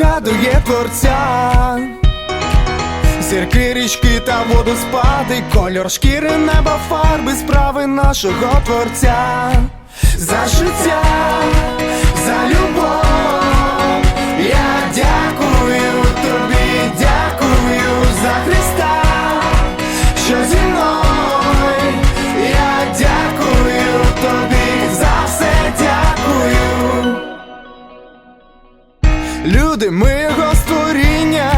нагадує творця. Зірки, річки та водоспади, кольор шкіри, неба, фарби, справи нашого творця. За життя, Люди, ми його створіння.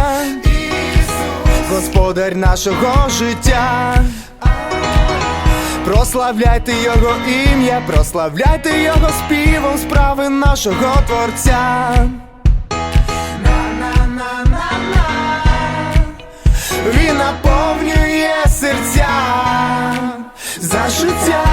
Господар нашого життя. Прославляйте Його ім'я, прославляйте Його співом справи нашого Творця. Він наповнює серця за життя,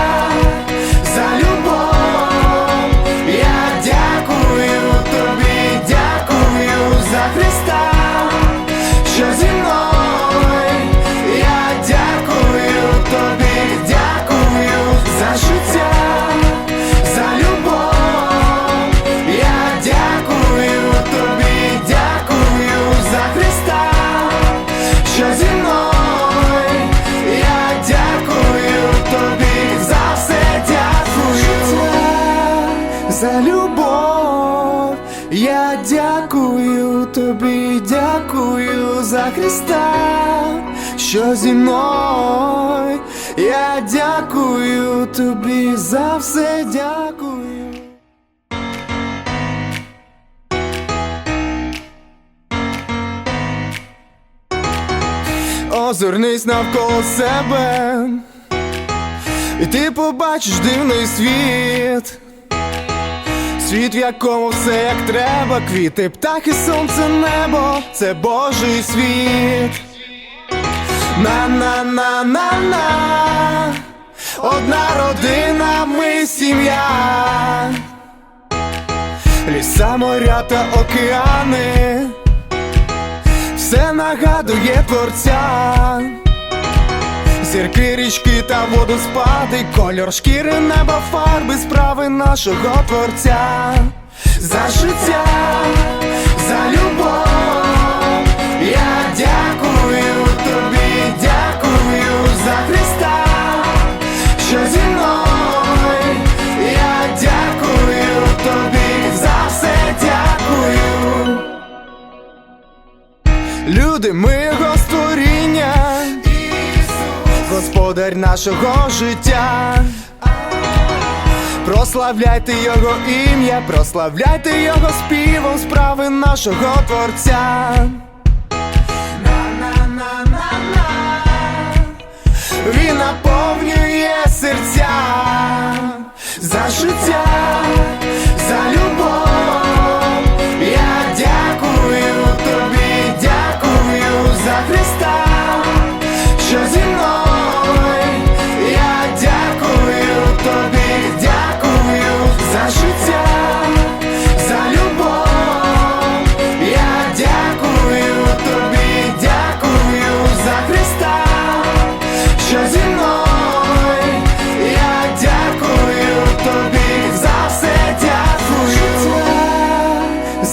тобі, дякую за Христа, що зі мною. Я дякую тобі за все дякую. Озирнись навколо себе, і ти побачиш дивний світ. Світ, в якому все як треба, квіти, птахи, сонце, небо, це Божий світ. На-на-на-на-на, одна родина, ми сім'я. Ліса, моря та океани, все нагадує творця. Зірки, річки та водоспади, кольор шкіри, неба, фарби, справи нашого творця. За життя, за любов. Я дякую тобі, дякую за Христа, що зі мною. Я дякую тобі, за все дякую. Люди, ми Господар нашого життя. Прославляйте Його ім'я, прославляйте Його співом справи нашого Творця.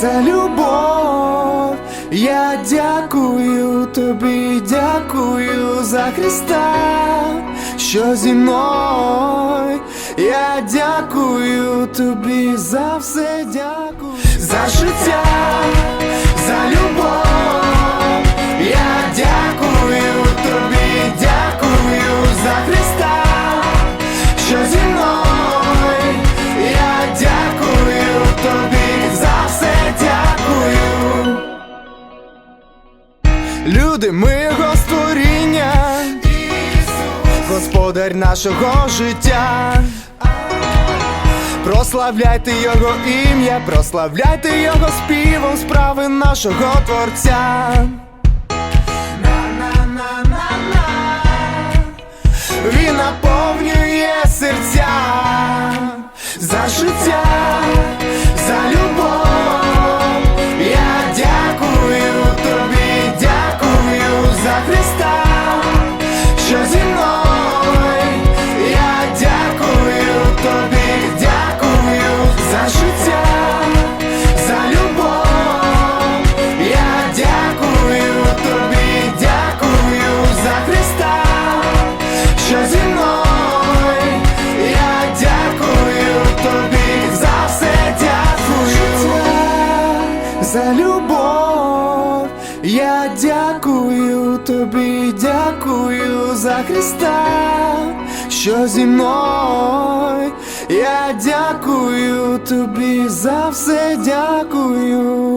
За любов, я дякую тобі, дякую за Христа, що зі мною. Я дякую тобі за все дякую, за життя, за любов. Люди, ми його створіння. Господар нашого життя. Прославляйте його ім'я, прославляйте його співом справи нашого творця. Він наповнює серця за життя, за любов. Христа, що зі мною. Я дякую тобі, дякую за життя, за любов. Я дякую тобі, дякую за Христа, що зі мною. Я дякую тобі за все дякую за любов. Я дякую тобі, дякую за Христа, що зі мною. Я дякую тобі за все дякую.